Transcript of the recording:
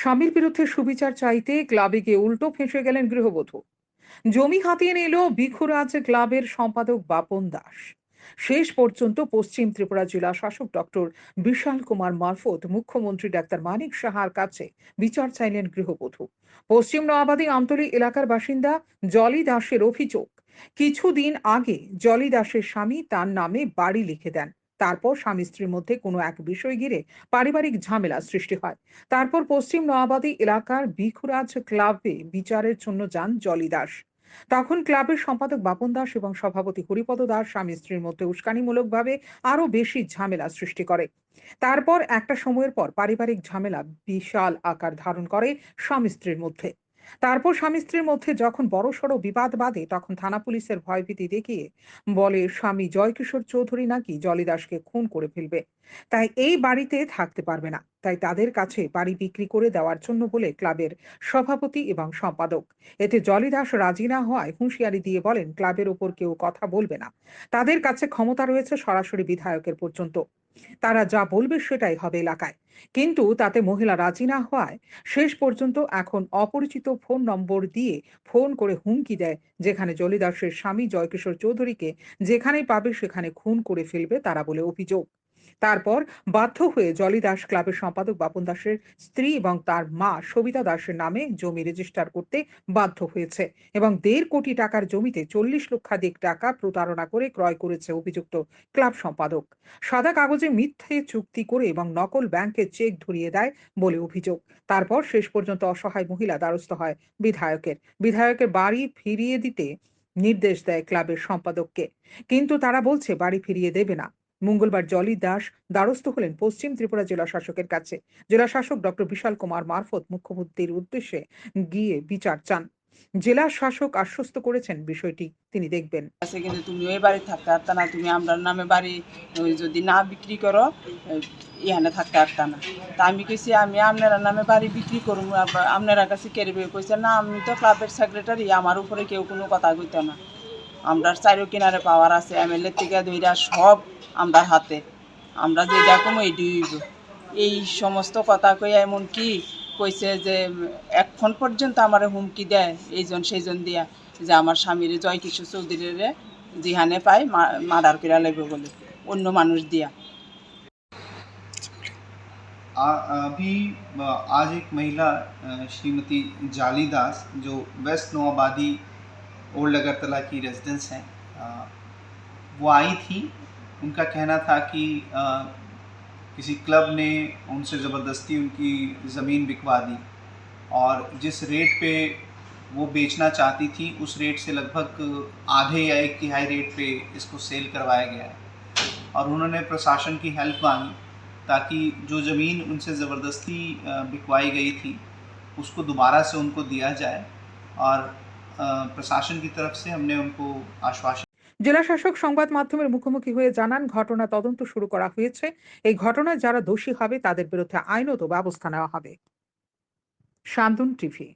স্বামীর বিরুদ্ধে সুবিচার চাইতে ক্লাবে গিয়ে উল্টো ফেঁসে গেলেন গৃহবধূ। জমি হাতিয়ে নিল ভিখুরাজ ক্লাবের সম্পাদক বাপন দাস। শেষ পর্যন্ত পশ্চিম ত্রিপুরা জেলা শাসক ডক্টর বিশাল কুমার মারফত, মুখ্যমন্ত্রী ডাক্তার মানিক সাহার কাছে বিচার চাইলেন গৃহবধূ। পশ্চিম নোয়াবাদী আমতলী এলাকার বাসিন্দা জলি দাসের অভিযোগ, কিছুদিন আগে জলি দাসের স্বামী তার নামে বাড়ি লিখে দেন। তারপর স্বামী স্ত্রীর মধ্যে কোনো এক বিষয় ঘিরে পারিবারিক ঝামেলা সৃষ্টি হয়। তারপর পশ্চিম নোয়াবাদী এলাকার বিখুরাজ ক্লাবে বিচারের জন্য যান জলি দাস। তখন ক্লাবের সম্পাদক বাপন দাস এবং সভাপতি হরিপদ দাস স্বামী স্ত্রীর মধ্যে উস্কানিমূলকভাবে আরও বেশি ঝামেলা সৃষ্টি করে। তারপর একটা সময়ের পর পারিবারিক ঝামেলা বিশাল আকার ধারণ করে স্বামী স্ত্রীর মধ্যে। তারপর স্বামী স্ত্রীর মধ্যে যখন বড়সড় বিবাদ বাঁধে, তখন থানা পুলিশের ভয়ভীতি দেখিয়ে বলে, স্বামী জয়কিশোর চৌধুরী নাকি জলিদাসকে খুন করে ফেলবে। তাই এই বাড়িতে থাকতে পারবে না। তাই তাদের কাছে বাড়ি বিক্রি করে দেওয়ার জন্য বলে ক্লাবের সভাপতি এবং সম্পাদক। এতে জলিদাস রাজি না হওয়ায় হুঁশিয়ারি দিয়ে বলেন, ক্লাবের ওপর কেউ কথা বলবে না। তাদের কাছে ক্ষমতা রয়েছে সরাসরি বিধায়কের পর্যন্ত। তারা যা বলবে সেটাই হবে এলাকায়। কিন্তু তাতে মহিলা রাজি না হওয়ায় শেষ পর্যন্ত এখন অপরিচিত ফোন নম্বর দিয়ে ফোন করে হুমকি দেয়, যেখানে জলিদাসের স্বামী জয়কিশোর চৌধুরীকে যেখানেই পাবে সেখানে খুন করে ফেলবে তারা বলে অভিযোগ। তারপর বাধ্য হয়ে জলি দাস ক্লাবের সম্পাদক বাপন দাসের স্ত্রী এবং তার মা সবিতা দাসের নামে জমি রেজিস্টার করতে বাধ্য হয়েছে এবং দেড় কোটি টাকার জমিতে চল্লিশ লক্ষাধিক টাকা প্রতারণা করে ক্রয় করেছে অভিযুক্ত ক্লাব সম্পাদক। সাদা কাগজে মিথ্যে চুক্তি করে এবং নকল ব্যাংকে চেক ধরিয়ে দেয় বলে অভিযোগ। তারপর শেষ পর্যন্ত অসহায় মহিলা দ্বারস্থ হয় বিধায়কের। বিধায়কের বাড়ি ফিরিয়ে দিতে নির্দেশ দেয় ক্লাবের সম্পাদককে। কিন্তু তারা বলছে বাড়ি ফিরিয়ে দেবে না। মঙ্গলবার জলি দাস দ্বারস্থ হলেন পশ্চিম ত্রিপুরা জেলা শাসকের কাছে। জেলা শাসক ডক্টর বিশাল কুমার মারফত মুখ্যমন্ত্রীর উদ্দেশ্যে গিয়ে বিচার চান। জেলা শাসক আশ্বস্ত করেছেন বিষয়টি, তিনি দেখবেন। আছে কিন্তু তুমি ওই বাড়ি থাকতে পারত না, তুমি আমরা নামে বাড়ি যদি না বিক্রি করো ইহানে থাকতে পারত না। তা আমি কইছি, আমি আপনারা নামে বাড়ি বিক্রি করব আপনারা কাছে কেরবে কইছে, না, আমি তো ক্লাবের সেক্রেটারি আমার উপরে কেউ কোনো কথা কইত না। আমরা চারো কিনারে পাওয়ার আছে এমএলএ থেকে দুইটা সব আমরা হাতে আমরা যেটা কম এই দুইব এই সমস্ত কথা কই এমন কি কইছে যে এখন পর্যন্ত আমার হুমকি দেয় এইজন সেইজন দিয়া যে আমার স্বামীর জয় কিশোর চৌধুরীর যেখানে পায় মার্ডার করে লাগবে বলে অন্য মানুষ দিয়া आ- अभी अ, आज एक महिला अ, श्रीमती जाली दास जो वेस्ट नोआबादी ओल्ड अगरतला की रेजिडेंस हैं। वो आई थी। उनका कहना था कि किसी क्लब ने उनसे ज़बरदस्ती उनकी ज़मीन बिकवा दी और जिस रेट पे वो बेचना चाहती थी, उस रेट से लगभग आधे या एक तिहाई रेट पे इसको सेल करवाया गया है। और उन्होंने प्रशासन की हेल्प मांगी ताकि जो ज़मीन उनसे ज़बरदस्ती बिकवाई गई थी, उसको दोबारा से उनको दिया जाए और अ, प्रशासन की तरफ से हमने उनको आश्वासन জেলা শাসক সংবাদ মাধ্যমের মুখোমুখি হয়ে জানান ঘটনা তদন্ত শুরু করা হয়েছে এই ঘটনায় যারা দোষী হবে তাদের বিরুদ্ধে আইনত ব্যবস্থা নেওয়া হবে শান্তন টিভি